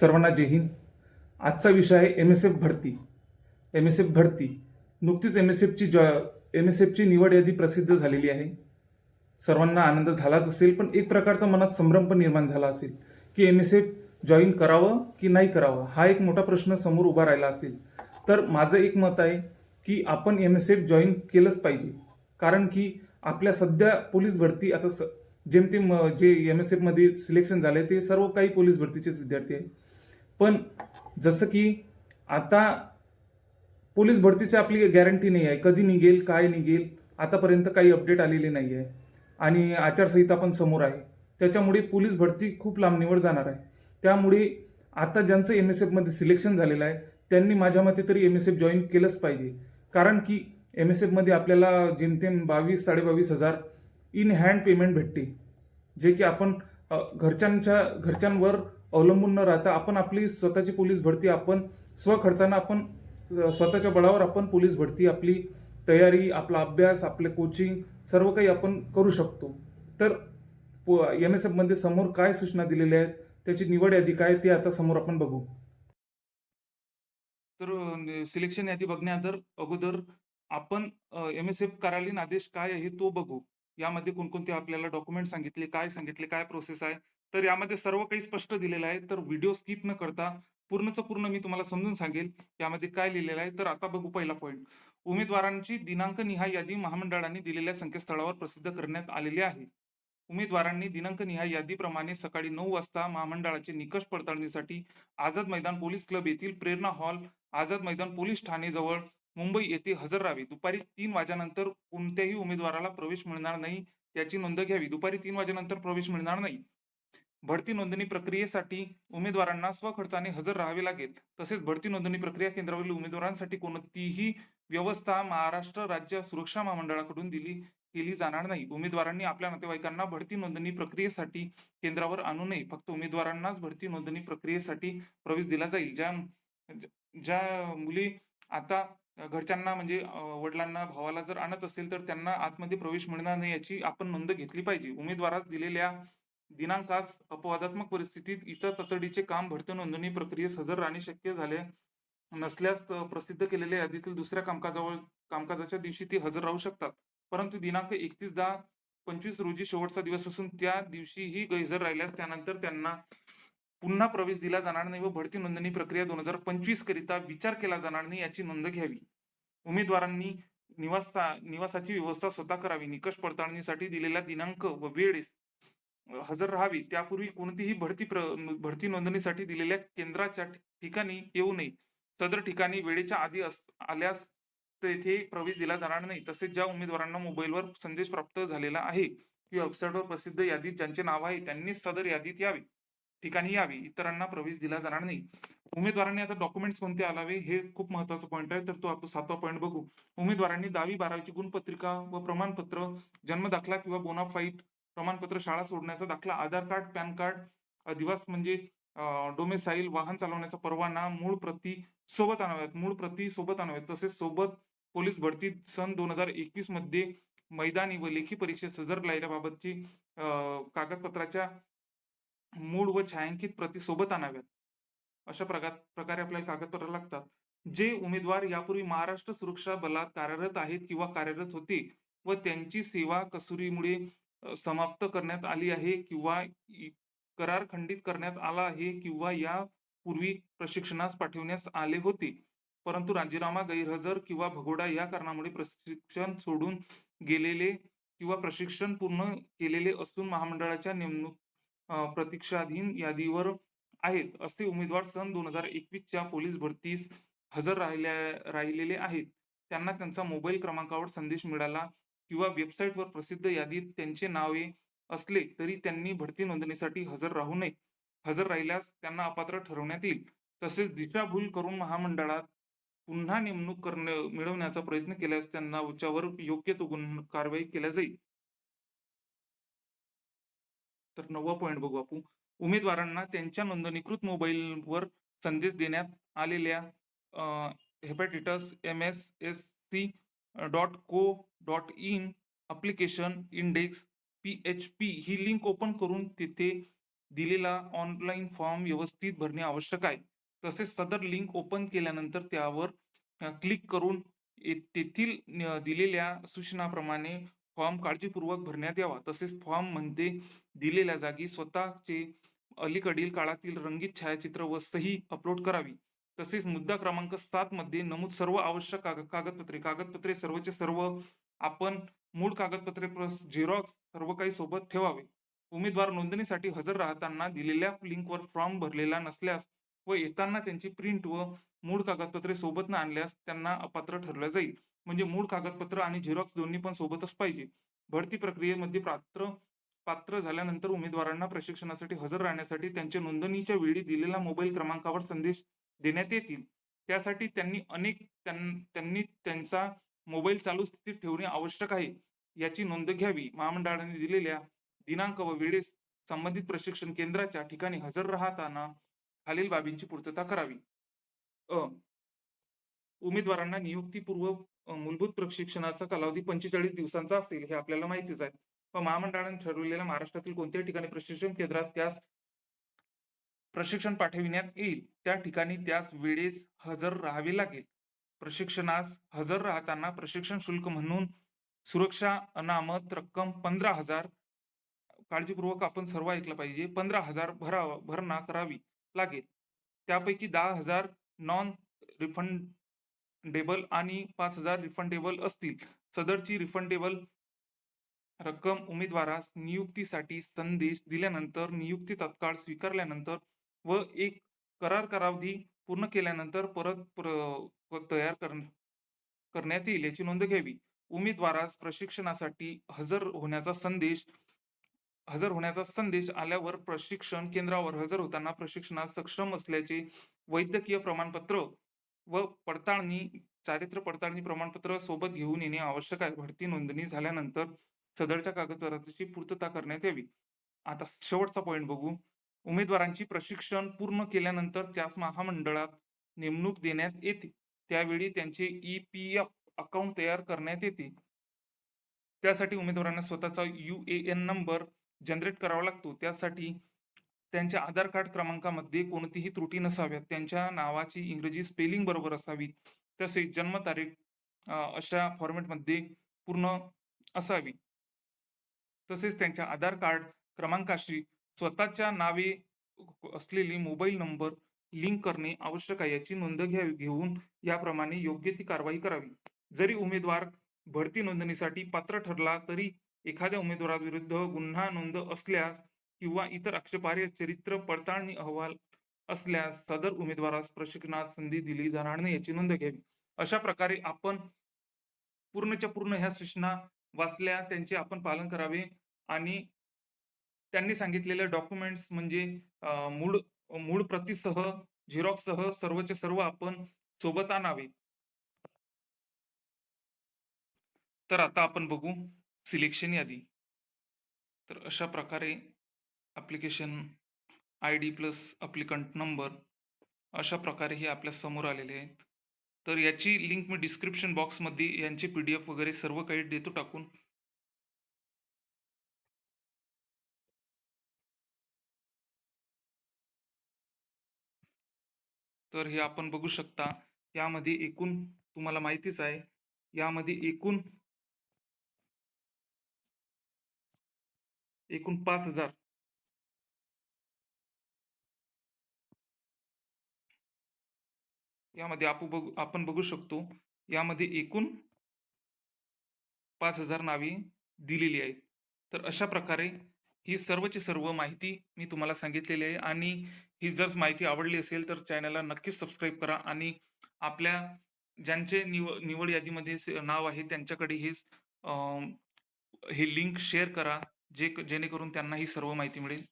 सर्वांना जय हिंद. आजचा विषय आहे एम एस एफ भरती. एम एस एफ भरती. नुकतीच एम एस एफची जॉ एम एस एफची निवड यादी प्रसिद्ध झालेली आहे. सर्वांना आनंद झालाच असेल पण एक प्रकारचा मनात संभ्रम पण निर्माण झाला असेल की एम एस एफ जॉईन करावं की नाही करावं हा एक मोठा प्रश्न समोर उभा राहिला असेल. तर माझं एक मत आहे की आपण एम एस एफ जॉईन केलंच पाहिजे. कारण की आपल्या सध्या पोलीस भरती आता स जेमतेम अ, जे एम एस एफमध्ये सिलेक्शन झाले ते सर्व काही पोलीस भरतीचेच विद्यार्थी आहे पण जसं की आता पोलीस भरतीची आपली गॅरंटी नाही आहे. कधी निघेल काय निघेल आतापर्यंत काही अपडेट आलेली नाही आहे. आणि आचारसंहिता पण समोर आहे. त्याच्यामुळे पोलीस भरती खूप लांबणीवर जाणार आहे. त्यामुळे आता ज्यांचं एम एस एफमध्ये सिलेक्शन झालेलं आहे त्यांनी माझ्या मते तरी एम एस एफ जॉईन केलंच पाहिजे. कारण की एम एस एफमध्ये आपल्याला जेमतेम बावीस साडेबावीस हजार इन हँड पेमेंट भेटते. जे की आपण घरच्यांच्या घरच्यांवर अवलंबून न राहता आपण आपली स्वतःची पोलीस भरती आपण स्वखर्चानं आपण स्वतःच्या बळावर आपण पोलीस भरती आपली तयारी आपला अभ्यास आपले कोचिंग सर्व काही आपण करू शकतो. तर एम एस एफमध्ये समोर काय सूचना दिलेल्या आहेत? त्याची निवड यादी काय ते आता समोर आपण बघू. तर सिलेक्शन यादी बघण्याअगोदर अगोदर आपण एम एस एफ कार्यालयीन आदेश काय आहे तो बघू. यामध्ये कोणकोणते आपल्याला डॉक्युमेंट सांगितले काय सांगितले काय प्रोसेस आहे तर यामध्ये सर्व काही स्पष्ट दिलेलं आहे. तर व्हिडिओ स्किप न करता पूर्णचं पूर्ण मी तुम्हाला समजून सांगेल यामध्ये काय लिहिलेलं आहे. तर आता बघू पहिला पॉईंट उमेदवारांची दिनांक निहाय यादी महामंडळाने दिलेल्या संकेतस्थळावर प्रसिद्ध करण्यात आलेली आहे. उमेदवारांनी दिनांक निहाय यादीप्रमाणे सकाळी नऊ वाजता महामंडळाचे निकष पडताळणीसाठी आझाद मैदान पोलीस क्लब येथील प्रेरणा हॉल आझाद मैदान पोलीस ठाणे जवळ मुंबई येथे हजर राहावे. दुपारी तीन वाजेनंतर कोणत्याही उमेदवाराला प्रवेश मिळणार नाही. याची नोंद घ्यावी. दुपारी तीन वाजेनंतर प्रवेश मिळणार नाही. भरती नोंदणी प्रक्रियेसाठी उमेदवारांना स्वखर्चाने हजर राहावे लागेल. तसेच भरती नोंदणी प्रक्रिया केंद्रावरील उमेदवारांसाठी कोणतीही व्यवस्था महाराष्ट्र राज्य सुरक्षा महामंडळाकडून दिली केली जाणार नाही. उमेदवारांनी आपल्या नातेवाईकांना भरती नोंदणी प्रक्रियेसाठी केंद्रावर आणू नये. फक्त उमेदवारांनाच भरती नोंदणी प्रक्रियेसाठी प्रवेश दिला जाईल. ज्या ज्या मुली आता घरच्यांना म्हणजे वडिलांना भावाला जर आणत असेल तर त्यांना आतमध्ये प्रवेश मिळणार नाही याची आपण नोंद घेतली पाहिजे. उमेदवारास दिलेल्या दिनांकास अपवादात्मक परिस्थितीत इतर तातडीचे काम भरते नोंदणी प्रक्रियेस हजर राहणे शक्य झाले नसल्यास प्रसिद्ध केलेल्या यादीतील दुसऱ्या कामकाजावर कामकाजाच्या दिवशी ते हजर राहू शकतात. परंतु दिनांक एकतीस दहा पंचवीस रोजी शेवटचा दिवस असून त्या दिवशीही गैरहजर राहिल्यास त्यानंतर त्यांना पुन्हा प्रवेश दिला जाणार नाही व भरती नोंदणी प्रक्रिया दोन हजार पंचवीस करिता विचार केला जाणार नाही याची नोंद घ्यावी. उमेदवारांनी निवासा निवासाची व्यवस्था स्वतः करावी. निकष पडताळणीसाठी दिलेला दिनांक व वेळेस हजर राहावी त्यापूर्वी कोणतीही भरती प्र भरती नोंदणीसाठी दिलेल्या केंद्राच्या ठिकाणी येऊ नये. सदर ठिकाणी वेळेच्या आधी अस आल्यास तेथे प्रवेश दिला जाणार नाही. तसेच ज्या उमेदवारांना मोबाईलवर संदेश प्राप्त झालेला आहे किंवा वेबसाईटवर प्रसिद्ध यादीत ज्यांचे नाव आहे त्यांनीच सदर यादीत यावे ठिकाणी यावे इतरांना प्रवेश दिला जाणार नाही. उमेदवारांनी आता डॉक्युमेंट्स कोणते आलावे हे खूप महत्त्वाचा पॉईंट आहे. तर तो आपण सातवा पॉईंट बघू. उमेदवारांनी दहावी बारावीची गुणपत्रिका व प्रमाणपत्र जन्म दाखला किंवा बोनाफाईट प्रमाणपत्र शाळा सोडण्याचा दाखला आधार कार्ड पॅन कार्ड अधिवास म्हणजे डोमेसाईल वाहन चालवण्याचा परवाना मूळ प्रती सोबत आणाव्यात मूळ प्रती सोबत आणाव्यात तसेच सोबत पोलीस भरती सन दोन हजार एकवीसमध्ये मैदानी व लेखी परीक्षेत सजर लायल्याबाबतची कागदपत्राच्या मूळ व छायांकित प्रती सोबत आणाव्यात. अशा प्रकार प्रकारे आपल्याला कागदपत्र लागतात. जे उमेदवार यापूर्वी महाराष्ट्र सुरक्षा बलात कार्यरत आहेत किंवा कार्यरत होते व त्यांची सेवा कसुरीमुळे समाप्त करण्यात आली आहे किंवा करार खंडित करण्यात आला आहे किंवा या पूर्वी प्रशिक्षणास पाठवण्यास आले होते. परंतु राजीनामा गैरहजर किंवा भगोडा या कारणामुळे प्रशिक्षण सोडून गेलेले किंवा प्रशिक्षण पूर्ण केलेले असून महामंडळाच्या नेमणूक प्रतीक्षाधीन यादीवर आहेत. असे उमेदवार सन दोन हजार एकवीसच्या पोलीस भरतीस हजर राहिल्या राहिलेले आहेत. त्यांना त्यांचा मोबाईल क्रमांकावर संदेश मिळाला किंवा वेबसाईटवर प्रसिद्ध यादीत त्यांचे नावे असले तरी त्यांनी भरती नोंदणीसाठी हजर राहू नये. हजर राहिल्यास त्यांना अपात्र ठरवण्यात येईल. तसेच दिशाभूल करून महामंडळात पुन्हा नेमणूक करणे मिळवण्याचा प्रयत्न केल्यास त्यांना योग्य तो गुण कारवाई केल्या जाईल. तर नववा पॉईंट बघू आपण. उमेदवारांना त्यांच्या नोंदणीकृत मोबाईलवर संदेश देण्यात आलेल्या हेपॅटिटस M S S C dot co dot in application index P H P he link open करून तिथे दिलेला ऑनलाईन फॉर्म व्यवस्थित भरणे आवश्यक आहे. तसेच सदर लिंक ओपन केल्यानंतर त्यावर क्लिक करून तेथील न- दिलेल्या सूचनाप्रमाणे फॉर्म काळजीपूर्वक भरण्यात यावा. तसेच फॉर्ममध्ये दिलेल्या जागी स्वतःचे अलीकडील काळातील रंगीत छायाचित्र व सही अपलोड करावी. तसेच मुद्दा क्रमांक सात मध्ये नमूद सर्व आवश्यक काग- कागदपत्रे कागदपत्रे सर्वचे सर्व आपण मूळ कागदपत्रे प्लस झेरॉक्स सर्व काही सोबत ठेवावे. उमेदवार नोंदणीसाठी हजर राहताना दिलेल्या लिंकवर फॉर्म भरलेला नसल्यास व येताना त्यांची प्रिंट व मूळ कागदपत्रे सोबत न आणल्यास त्यांना अपात्र ठरलं जाईल. म्हणजे मूळ कागदपत्र आणि झेरॉक्स दोन्ही पण सोबतच पाहिजे. भरती प्रक्रियेमध्ये पात्र पात्र झाल्यानंतर उमेदवारांना प्रशिक्षणासाठी हजर राहण्यासाठी त्यांच्या नोंदणीच्या वेळी दिलेला मोबाईल क्रमांकावर संदेश देण्यात येतील. त्यासाठी त्यांनी अनेक त्यांनी त्यांचा मोबाईल चालू स्थितीत ठेवणे आवश्यक आहे. याची नोंद घ्यावी. महामंडळाने दिलेल्या दिनांक व वेळेस संबंधित प्रशिक्षण केंद्राच्या ठिकाणी हजर राहताना खालील बाबींची पूर्तता करावी. अ. उमेदवारांना नियुक्तीपूर्व मूलभूत प्रशिक्षणाचा कालावधी पंचेचाळीस दिवसांचा असेल हे आपल्याला माहितीच आहे. व महामंडळाने ठरवलेल्या महाराष्ट्रातील कोणत्याही ठिकाणी प्रशिक्षण केंद्रात त्यास प्रशिक्षण पाठविण्यात येईल. त्या ठिकाणी त्यास वेळेस हजर राहावे लागेल. प्रशिक्षणास हजर राहताना प्रशिक्षण शुल्क म्हणून सुरक्षा अनामत रक्कम पंधरा हजार काळजीपूर्वक आपण सर्व ऐकलं पाहिजे पंधरा हजार भरावा भरणा करावी लागेल. त्यापैकी दहा हजार नॉन रिफंडेबल आणि पाच हजार रिफंडेबल असतील. सदरची रिफंडेबल रक्कम उमेदवारास नियुक्तीसाठी संदेश दिल्यानंतर नियुक्ती तत्काळ स्वीकारल्यानंतर व एक करार कालावधी पूर्ण केल्यानंतर परत प्र- तयार कर- करण्यात येईल याची नोंद घ्यावी. उमेदवारास प्रशिक्षणासाठी हजर होण्याचा संदेश हजर होण्याचा संदेश आल्यावर प्रशिक्षण केंद्रावर हजर होताना प्रशिक्षणात सक्षम असल्याचे वैद्यकीय प्रमाणपत्र व पडताळणी चारित्र्य पडताळणी प्रमाणपत्र सोबत घेऊन येणे आवश्यक आहे. भरती नोंदणी झाल्यानंतर सदरच्या कागदपत्राची पूर्तता करण्यात यावी. आता शेवटचा पॉईंट बघू. उमेदवारांची प्रशिक्षण पूर्ण केल्यानंतर त्यास महामंडळात नेमणूक देण्यात येते. त्यावेळी त्यांचे ई पी एफ अकाउंट तयार करण्यात येते. त्यासाठी उमेदवारांना स्वतःचा U A N number generate करावा लागतो. त्यासाठी त्यांच्या आधार कार्ड क्रमांकामध्ये कोणतीही त्रुटी नसाव्यात. त्यांच्या नावाची इंग्रजी स्पेलिंग बरोबर असावी. तसेच जन्मतारीख अशा फॉर्मॅटमध्ये पूर्ण असावी. तसेच त्यांच्या आधार कार्ड क्रमांकाशी स्वतःच्या नावे असलेली मोबाईल नंबर लिंक करणे आवश्यक आहे. याची नोंद घ्यावी घेऊन याप्रमाणे योग्य ती कारवाई करावी. जरी उमेदवार भरती नोंदणीसाठी पात्र ठरला तरी एखाद्या उमेदवाराविरुद्ध गुन्हा नोंद असल्यास किंवा इतर आक्षेपार्ह चरित्र पडताळणी अहवाल असल्यास सदर उमेदवारास प्रशिक्षणात संधी दिली जाणार नाही याची नोंद घ्यावी. अशा प्रकारे आपण पूर्णच्या पूर्ण ह्या सूचना वाचल्या त्यांचे आपण पालन करावे आणि त्यांनी सांगितलेले डॉक्युमेंट्स म्हणजे मूळ मूळ प्रतीसह झिरॉक्ससह सर्वचे सर्व आपण सोबत आणावे. तर आता आपण बघू सिलेक्शन यादी. तर अशा प्रकारे application I D plus applicant number अशा प्रकारे हे आपल्यासमोर आलेले आहेत. तर याची लिंक मी डिस्क्रिप्शन बॉक्समध्ये यांचे पी डी एफ वगैरे सर्व काही देतो टाकून. तर हे आपण बघू शकता. यामध्ये एकूण तुम्हाला माहितीच आहे. यामध्ये एकूण एकूण पाच हजार. यामध्ये आपण बघू आपण बघू शकतो. यामध्ये एकूण पाच हजार नावे दिलेली आहेत. तर अशा प्रकारे ही सर्वची सर्व माहिती मी तुम्हाला सांगितलेली आहे आणि ही जर माहिती आवडली असेल तर चॅनलला नक्कीच सबस्क्राईब करा आणि आपल्या ज्यांचे निव निवड यादीमध्ये नाव आहे त्यांच्याकडे हे हे लिंक शेअर करा जे जेणेकरून त्यांना ही सर्व माहिती मिळेल.